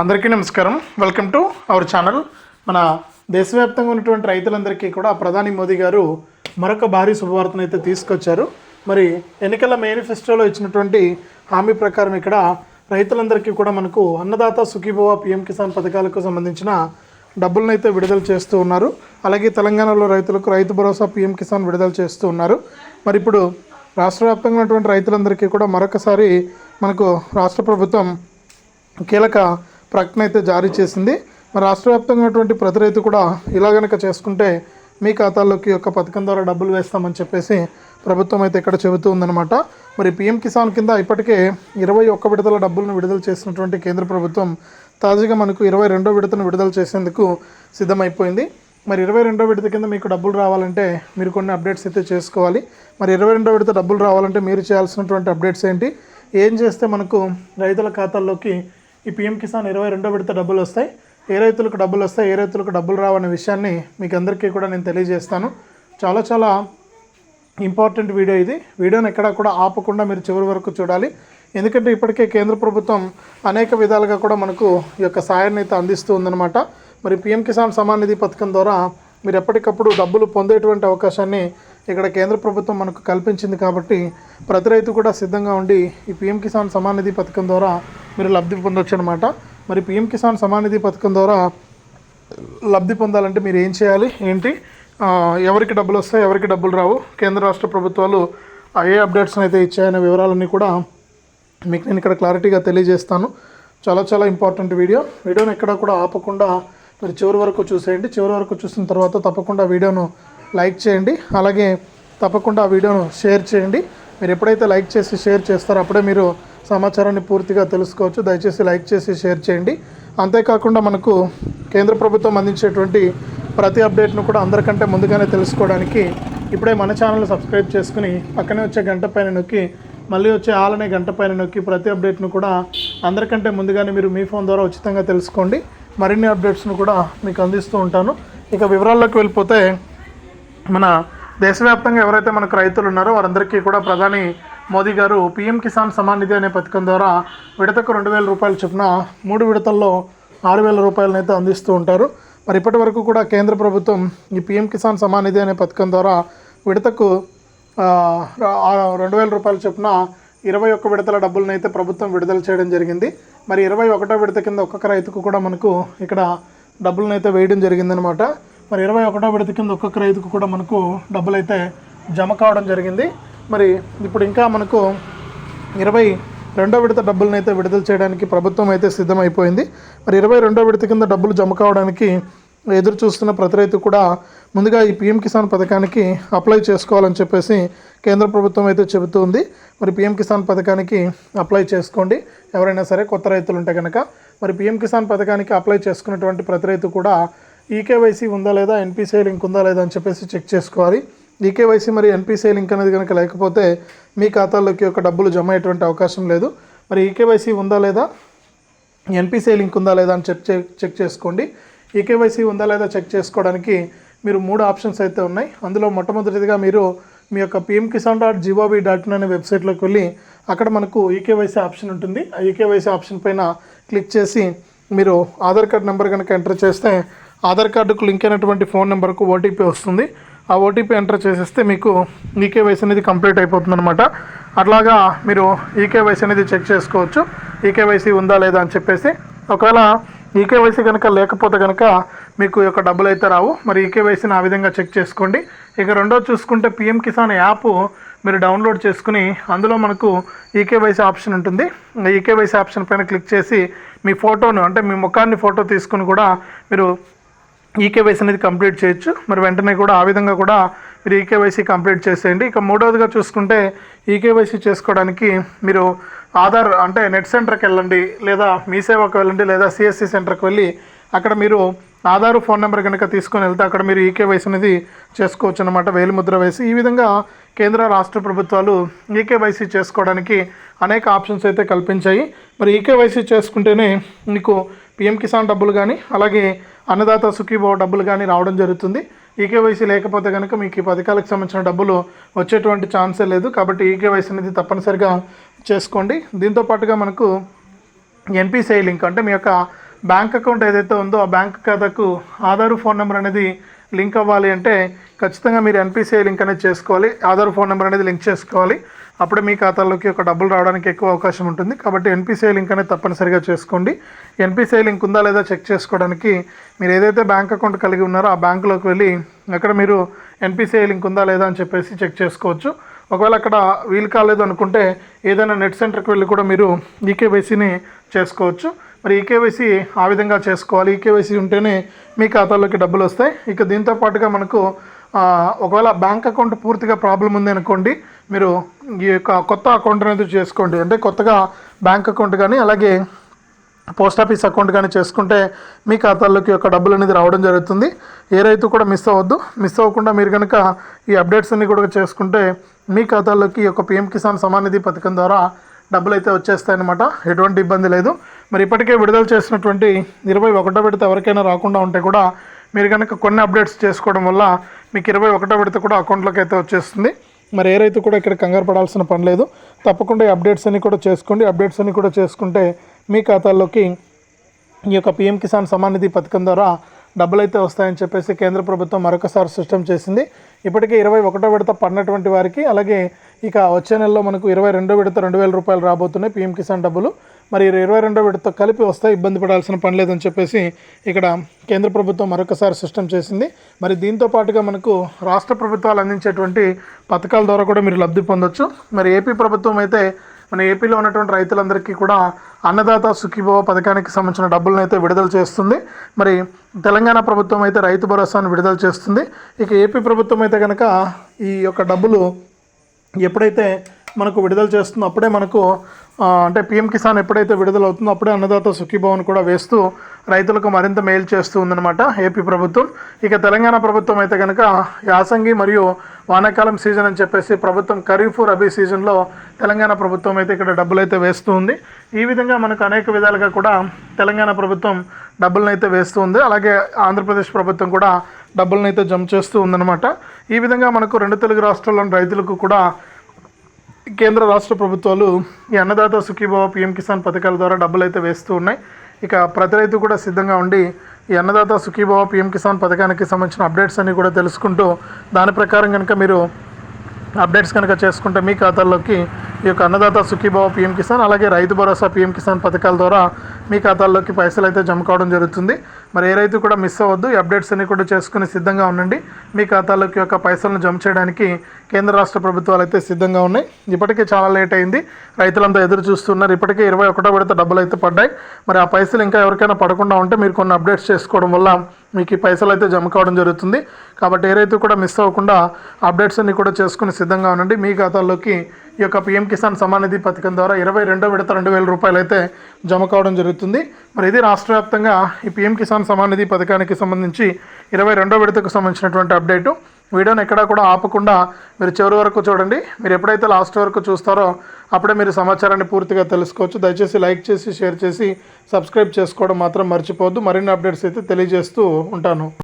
అందరికీ నమస్కారం. Welcome to our channel మన దేశవ్యాప్తంగా ఉన్నటువంటి రైతులందరికీ కూడా ప్రధాని మోదీ గారు మరొక భారీ శుభవార్తను అయితే తీసుకొచ్చారు. మరి ఎన్నికల మేనిఫెస్టోలో ఇచ్చినటువంటి హామీ ప్రకారం ఇక్కడ రైతులందరికీ కూడా మనకు అన్నదాత సుఖీభవ పిఎం కిసాన్ పథకాలకు సంబంధించిన డబ్బులను అయితే విడుదల చేస్తూ ఉన్నారు. అలాగే తెలంగాణలో రైతులకు రైతు భరోసా పిఎం కిసాన్ విడుదల చేస్తూ ఉన్నారు. మరి ఇప్పుడు రాష్ట్ర వ్యాప్తంగా ఉన్నటువంటి రైతులందరికీ కూడా మరొకసారి మనకు రాష్ట్ర ప్రభుత్వం కీలక ప్రకటన అయితే జారీ చేసింది. మరి రాష్ట్ర వ్యాప్తంగా ఉన్నటువంటి ప్రతి రైతు కూడా ఇలా కనుక చేసుకుంటే మీ ఖాతాల్లోకి ఒక పథకం ద్వారా డబ్బులు వేస్తామని చెప్పేసి ప్రభుత్వం అయితే ఇక్కడ చెబుతూ ఉందన్నమాట. మరి పిఎం కిసాన్ కింద ఇప్పటికే ఇరవై ఒక్క విడతల డబ్బులను విడుదల చేసినటువంటి కేంద్ర ప్రభుత్వం తాజాగా మనకు ఇరవై రెండో విడతను విడుదల చేసేందుకు సిద్ధమైపోయింది. మరి ఇరవై రెండో విడత కింద మీకు డబ్బులు రావాలంటే మీరు కొన్ని అప్డేట్స్ అయితే చేసుకోవాలి. మరి ఇరవై రెండో విడత డబ్బులు రావాలంటే మీరు చేయాల్సినటువంటి అప్డేట్స్ ఏంటి? ఏం చేస్తే మనకు రైతుల ఖాతాల్లోకి ఈ పిఎం కిసాన్ ఇరవై రెండో విడత డబ్బులు వస్తాయి. ఏ రైతులకు డబ్బులు వస్తాయి ఏ రైతులకు డబ్బులు రావనే విషయాన్ని మీకు అందరికీ కూడా నేను తెలియజేస్తాను. చాలా చాలా ఇంపార్టెంట్ వీడియో ఇది. వీడియోని ఎక్కడా కూడా ఆపకుండా మీరు చివరి వరకు చూడాలి. ఎందుకంటే ఇప్పటికే కేంద్ర ప్రభుత్వం అనేక విధాలుగా కూడా మనకు ఈ యొక్క సాయాన్ని అయితే అందిస్తూ ఉందన్నమాట. మరి పిఎం కిసాన్ సమాన్ నిధి పథకం ద్వారా మీరు ఎప్పటికప్పుడు డబ్బులు పొందేటువంటి అవకాశాన్ని ఇక్కడ కేంద్ర ప్రభుత్వం మనకు కల్పించింది కాబట్టి ప్రతి రైతు కూడా సిద్ధంగా ఉండి ఈ పిఎం కిసాన్ సమాన్ నిధి పథకం ద్వారా మీరు లబ్ధి పొందొచ్చు అనమాట మరి పిఎం కిసాన్ సమాన్ నిధి పథకం ద్వారా లబ్ధి పొందాలంటే మీరు ఏం చేయాలి? ఏంటి? ఎవరికి డబ్బులు వస్తాయి? ఎవరికి డబ్బులు రావు? కేంద్ర రాష్ట్ర ప్రభుత్వాలు ఏ అప్డేట్స్ని అయితే ఇచ్చాయనే వివరాలన్నీ కూడా మీకు నేను ఇక్కడ క్లారిటీగా తెలియజేస్తాను. చాలా చాలా ఇంపార్టెంట్ వీడియో. వీడియోని ఎక్కడ కూడా ఆపకుండా మీరు చివరి వరకు చూసేయండి. చివరి వరకు చూసిన తర్వాత తప్పకుండా వీడియోను లైక్ చేయండి. అలాగే తప్పకుండా ఆ వీడియోను షేర్ చేయండి. మీరు ఎప్పుడైతే లైక్ చేసి షేర్ చేస్తారో అప్పుడే మీరు సమాచారాన్ని పూర్తిగా తెలుసుకోవచ్చు. దయచేసి లైక్ చేసి షేర్ చేయండి. అంతేకాకుండా మనకు కేంద్ర ప్రభుత్వం అందించేటువంటి ప్రతి అప్డేట్ను కూడా అందరికంటే ముందుగానే తెలుసుకోవడానికి ఇప్పుడే మన ఛానల్ సబ్స్క్రైబ్ చేసుకుని పక్కనే వచ్చే గంట పైన నొక్కి మళ్ళీ వచ్చే ఆలనే గంట పైన నొక్కి ప్రతి అప్డేట్ను కూడా అందరికంటే ముందుగానే మీరు మీ ఫోన్ ద్వారా ఉచితంగా తెలుసుకోండి. మరిన్ని అప్డేట్స్ను కూడా మీకు అందిస్తూ ఉంటాను. ఇక వివరాల్లోకి వెళ్ళిపోతే మన దేశవ్యాప్తంగా ఎవరైతే మనకు రైతులు ఉన్నారో వారందరికీ కూడా ప్రధాని మోదీ గారు పీఎం కిసాన్ సమాన్ నిధి అనే పథకం ద్వారా విడతకు రెండు వేల రూపాయలు చొప్పున మూడు విడతల్లో ఆరు వేల రూపాయలను అయితే అందిస్తూ ఉంటారు. మరి ఇప్పటి వరకు కూడా కేంద్ర ప్రభుత్వం ఈ పీఎం కిసాన్ సమాన్ నిధి అనే పథకం ద్వారా విడతకు రెండు వేల రూపాయల చొప్పున ఇరవై ఒక్క విడతల డబ్బులను అయితే ప్రభుత్వం విడుదల చేయడం జరిగింది. మరి ఇరవై ఒకటో విడత కింద ఒక్కొక్క రైతుకు కూడా మనకు ఇక్కడ డబ్బులను అయితే వేయడం జరిగిందనమాట. మరి ఇరవై ఒకటో విడత కింద ఒక్కొక్క రైతుకు కూడా మనకు డబ్బులు అయితే జమ కావడం జరిగింది. మరి ఇప్పుడు ఇంకా మనకు ఇరవై రెండో విడత డబ్బులను అయితే విడుదల చేయడానికి ప్రభుత్వం అయితే సిద్ధమైపోయింది. మరి ఇరవై రెండో విడత కింద డబ్బులు జమ కావడానికి ఎదురు చూస్తున్న ప్రతి రైతు కూడా ముందుగా ఈ పిఎం కిసాన్ పథకానికి అప్లై చేసుకోవాలని చెప్పేసి కేంద్ర ప్రభుత్వం అయితే చెబుతుంది. మరి పిఎం కిసాన్ పథకానికి అప్లై చేసుకోండి. ఎవరైనా సరే కొత్త రైతులు ఉంటే కనుక మరి పిఎం కిసాన్ పథకానికి అప్లై చేసుకున్నటువంటి ప్రతి రైతు కూడా ఈకేవైసీ ఉందా లేదా ఎన్పిసిఐ లింక్ ఉందా లేదా అని చెప్పేసి చెక్ చేసుకోవాలి. ఈకేవైసీ మరి ఎన్పిసిఐ లింక్ అనేది కనుక లేకపోతే మీ ఖాతాల్లోకి ఒక డబ్బులు జమ అయ్యేటువంటి అవకాశం లేదు. మరి ఈకేవైసీ ఉందా లేదా ఎన్పిసిఐ లింక్ ఉందా లేదా అని చెక్ చే- చెక్ చేసుకోండి. ఈకేవైసీ ఉందా లేదా చెక్ చేసుకోవడానికి మీరు మూడు ఆప్షన్స్ అయితే ఉన్నాయి. అందులో మొట్టమొదటిదిగా మీరు మీ యొక్క PM Kisan dot gov dot in అనే వెబ్సైట్లోకి వెళ్ళి అక్కడ మనకు ఈకేవైసీ ఆప్షన్ ఉంటుంది. ఆ ఈకేవైసీ ఆప్షన్ పైన క్లిక్ చేసి మీరు ఆధార్ కార్డ్ నెంబర్ కనుక ఎంటర్ చేస్తే ఆధార్ కార్డుకు లింక్ అయినటువంటి ఫోన్ నెంబర్కు ఓటీపీ వస్తుంది. ఆ ఓటీపీ ఎంటర్ చేసేస్తే మీకు ఈకేవైసీ అనేది కంప్లీట్ అయిపోతుందన్నమాట. అట్లాగా మీరు ఈకేవైసీ అనేది చెక్ చేసుకోవచ్చు. ఈకేవైసీ ఉందా లేదా అని చెప్పేసి. ఒకవేళ ఈకేవైసీ కనుక లేకపోతే కనుక మీకు యొక్క డబ్బులు అయితే రావు. మరి ఈకేవైసీని ఆ విధంగా చెక్ చేసుకోండి. ఇక రెండో చూసుకుంటే పిఎం కిసాన్ యాప్ మీరు డౌన్లోడ్ చేసుకుని అందులో మనకు ఈకేవైసీ ఆప్షన్ ఉంటుంది. ఈకేవైసీ ఆప్షన్ పైన క్లిక్ చేసి మీ ఫోటోను అంటే మీ ముఖాన్ని ఫోటో తీసుకుని కూడా మీరు ఈకేవైసీ అనేది కంప్లీట్ చేయొచ్చు. మరి వెంటనే కూడా ఆ విధంగా కూడా మీరు ఈకేవైసీ కంప్లీట్ చేసేయండి. ఇక మూడవదిగా చూసుకుంటే ఈకేవైసీ చేసుకోవడానికి మీరు ఆధార్ అంటే నెట్ సెంటర్కి వెళ్ళండి లేదా మీ సేవకు వెళ్ళండి లేదా సిఎస్సి సెంటర్కి వెళ్ళి అక్కడ మీరు ఆధార్ ఫోన్ నెంబర్ కనుక తీసుకొని వెళ్తే అక్కడ మీరు ఈకేవైసీ అనేది చేసుకోవచ్చు అనమాట వేలిముద్ర వేసి. ఈ విధంగా కేంద్ర రాష్ట్ర ప్రభుత్వాలు ఈకేవైసీ చేసుకోవడానికి అనేక ఆప్షన్స్ అయితే కల్పించాయి. మరి ఈకేవైసీ చేసుకుంటేనే మీకు పిఎం కిసాన్ డబ్బులు కానీ అలాగే అన్నదాత సుఖీభావ డబ్బులు కానీ రావడం జరుగుతుంది. ఈకేవైసీ లేకపోతే కనుక మీకు ఈ పథకాలకు సంబంధించిన డబ్బులు వచ్చేటువంటి ఛాన్సే లేదు. కాబట్టి ఈకేవైసీ అనేది తప్పనిసరిగా చేసుకోండి. దీంతో పాటుగా మనకు ఎన్పిసిఐ లింక్ అంటే మీ యొక్క బ్యాంక్ అకౌంట్ ఏదైతే ఉందో ఆ బ్యాంక్ ఖాతాకు ఆధార్ ఫోన్ నెంబర్ అనేది లింక్ అవ్వాలి అంటే ఖచ్చితంగా మీరు ఎన్పిసిఐ లింక్ అనేది చేసుకోవాలి. ఆధార్ ఫోన్ నెంబర్ అనేది లింక్ చేసుకోవాలి. అప్పుడే మీ ఖాతాలోకి ఒక డబ్బులు రావడానికి ఎక్కువ అవకాశం ఉంటుంది. కాబట్టి ఎన్పిసిఐ లింక్ అనేది తప్పనిసరిగా చేసుకోండి. ఎన్పిసిఐ లింక్ ఉందా లేదా చెక్ చేసుకోవడానికి మీరు ఏదైతే బ్యాంక్ అకౌంట్ కలిగి ఉన్నారో ఆ బ్యాంకులోకి వెళ్ళి అక్కడ మీరు ఎన్పిసిఐ లింక్ ఉందా లేదా అని చెప్పేసి చెక్ చేసుకోవచ్చు. ఒకవేళ అక్కడ వీలు కాలేదు అనుకుంటే ఏదైనా నెట్ సెంటర్కి వెళ్ళి కూడా మీరు ఈకేవైసీని చేసుకోవచ్చు. మరి ఈకేవైసీ ఆ విధంగా చేసుకోవాలి. ఈకేవైసీ ఉంటేనే మీ ఖాతాలోకి డబ్బులు వస్తాయి. ఇక దీంతో పాటుగా మనకు ఒకవేళ బ్యాంక్ అకౌంట్ పూర్తిగా ప్రాబ్లం ఉంది అనుకోండి మీరు ఈ యొక్క కొత్త అకౌంట్ అనేది చేసుకోండి. అంటే కొత్తగా బ్యాంక్ అకౌంట్ కానీ అలాగే పోస్ట్ ఆఫీస్ అకౌంట్ కానీ చేసుకుంటే మీ ఖాతాల్లోకి యొక్క డబ్బులు అనేది రావడం జరుగుతుంది. ఏ రైతు కూడా మిస్ అవ్వద్దు. మిస్ అవ్వకుండా మీరు కనుక ఈ అప్డేట్స్ అన్ని కూడా చేసుకుంటే మీ ఖాతాల్లోకి యొక్క పిఎం కిసాన్ సమానిధి పథకం ద్వారా డబ్బులు అయితే వచ్చేస్తాయన్నమాట. ఎటువంటి ఇబ్బంది లేదు. మరి ఇప్పటికే విడుదల చేసినటువంటి ఇరవై ఒకటో విడత ఎవరికైనా రాకుండా ఉంటే కూడా మీరు కనుక కొన్ని అప్డేట్స్ చేసుకోవడం వల్ల మీకు ఇరవై ఒకటో విడత కూడా అకౌంట్లోకి అయితే వచ్చేస్తుంది. మరి ఏ రైతు కూడా ఇక్కడ కంగారు పడాల్సిన పని లేదు. తప్పకుండా ఈ అప్డేట్స్ అన్ని కూడా చేసుకోండి. అప్డేట్స్ అన్ని కూడా చేసుకుంటే మీ ఖాతాల్లోకి ఈ యొక్క పిఎం కిసాన్ సమాన్ నిధి పథకం ద్వారా డబ్బులు అయితే వస్తాయని చెప్పేసి కేంద్ర ప్రభుత్వం మరొకసారి సిస్టమ్ చేసింది. ఇప్పటికే ఇరవై ఒకటో విడత పడినటువంటి వారికి అలాగే ఇక వచ్చే నెలలో మనకు ఇరవై రెండో విడత రెండు వేల రూపాయలు రాబోతున్నాయి పిఎం కిసాన్ డబ్బులు. మరి ఇరవై రెండో విడతతో కలిపి వస్తే ఇబ్బంది పడాల్సిన పని లేదని చెప్పేసి ఇక్కడ కేంద్ర ప్రభుత్వం మరొకసారి సిస్టమ్ చేసింది. మరి దీంతో పాటుగా మనకు రాష్ట్ర ప్రభుత్వాలు అందించేటువంటి పథకాల ద్వారా కూడా మీరు లబ్ధి పొందొచ్చు. మరి ఏపీ ప్రభుత్వం అయితే మన ఏపీలో ఉన్నటువంటి రైతులందరికీ కూడా అన్నదాత సుఖీభవ పథకానికి సంబంధించిన డబ్బులను అయితే విడుదల చేస్తుంది. మరి తెలంగాణ ప్రభుత్వం అయితే రైతు భరోసాను విడుదల చేస్తుంది. ఇక ఏపీ ప్రభుత్వం అయితే కనుక ఈ యొక్క డబ్బులు ఎప్పుడైతే మనకు విడుదల చేస్తుందో అప్పుడే మనకు అంటే పిఎం కిసాన్ ఎప్పుడైతే విడుదలవుతుందో అప్పుడే అన్నదాత సుఖీభవన్ కూడా వేస్తూ రైతులకు మరింత మేలు చేస్తూ ఉందన్నమాట ఏపీ ప్రభుత్వం. ఇక తెలంగాణ ప్రభుత్వం అయితే కనుక యాసంగి మరియు వానాకాలం సీజన్ అని చెప్పేసి ప్రభుత్వం ఖరీఫ్ రబీ సీజన్లో తెలంగాణ ప్రభుత్వం అయితే ఇక్కడ డబ్బులు అయితే వేస్తూ ఉంది. ఈ విధంగా మనకు అనేక విధాలుగా కూడా తెలంగాణ ప్రభుత్వం డబ్బులను అయితే వేస్తూ ఉంది. అలాగే ఆంధ్రప్రదేశ్ ప్రభుత్వం కూడా డబ్బులను అయితే జమ చేస్తూ ఉందన్నమాట. ఈ విధంగా మనకు రెండు తెలుగు రాష్ట్రాల్లోని రైతులకు కూడా కేంద్ర రాష్ట్ర ప్రభుత్వాలు ఈ అన్నదాత సుఖీభావ పిఎం కిసాన్ పథకాల ద్వారా డబ్బులు అయితే వేస్తూ ఉన్నాయి. ఇక ప్రతి రైతు కూడా సిద్ధంగా ఉండి ఈ అన్నదాత సుఖీభావ పిఎం కిసాన్ పథకానికి సంబంధించిన అప్డేట్స్ అన్ని కూడా తెలుసుకుంటూ దాని ప్రకారం కనుక మీరు అప్డేట్స్ కనుక చేసుకుంటే మీ ఖాతాల్లోకి ఈ యొక్క అన్నదాత సుఖీభావ పిఎం కిసాన్ అలాగే రైతు భరోసా పిఎం కిసాన్ పథకాల ద్వారా మీ ఖాతాల్లోకి పైసలు అయితే జమ కావడం జరుగుతుంది. మరి ఏ రైతు కూడా మిస్ అవ్వద్దు. ఈ అప్డేట్స్ అన్ని కూడా చేసుకుని సిద్ధంగా ఉండండి. మీ ఖాతాలోకి యొక్క పైసలను జమ చేయడానికి కేంద్ర రాష్ట్ర ప్రభుత్వాలు అయితే సిద్ధంగా ఉన్నాయి. ఇప్పటికే చాలా లేట్ అయింది. రైతులంతా ఎదురు చూస్తున్నారు. ఇప్పటికే ఇరవై ఒకటో విడత డబ్బులు అయితే పడ్డాయి. మరి ఆ పైసలు ఇంకా ఎవరికైనా పడకుండా ఉంటే మీరు కొన్ని అప్డేట్స్ చేసుకోవడం వల్ల మీకు ఈ పైసలు అయితే జమ కావడం జరుగుతుంది. కాబట్టి ఏ రైతు కూడా మిస్ అవ్వకుండా అప్డేట్స్ అన్ని కూడా చేసుకుని సిద్ధంగా ఉండండి. మీ ఖాతాల్లోకి ఈ యొక్క పిఎం కిసాన్ సమాన్ నిధి పథకం ద్వారా ఇరవై రెండో విడత రెండు వేల రూపాయలు అయితే జమ కావడం జరుగుతుంది. మరి ఇది రాష్ట్ర వ్యాప్తంగా ఈ పిఎం కిసాన్ సమాన్ నిధి పథకానికి సంబంధించి ఇరవై రెండో విడతకు సంబంధించినటువంటి అప్డేటు. వీడియోని ఎక్కడా కూడా ఆపకుండా మీరు చివరి వరకు చూడండి. మీరు ఎప్పుడైతే లాస్ట్ వరకు చూస్తారో అప్పుడే మీరు సమాచారాన్ని పూర్తిగా తెలుసుకోవచ్చు. దయచేసి లైక్ చేసి షేర్ చేసి సబ్స్క్రైబ్ చేసుకోవడం మాత్రం మర్చిపోవద్దు. మరిన్ని అప్డేట్స్ అయితే తెలియజేస్తూ ఉంటాను.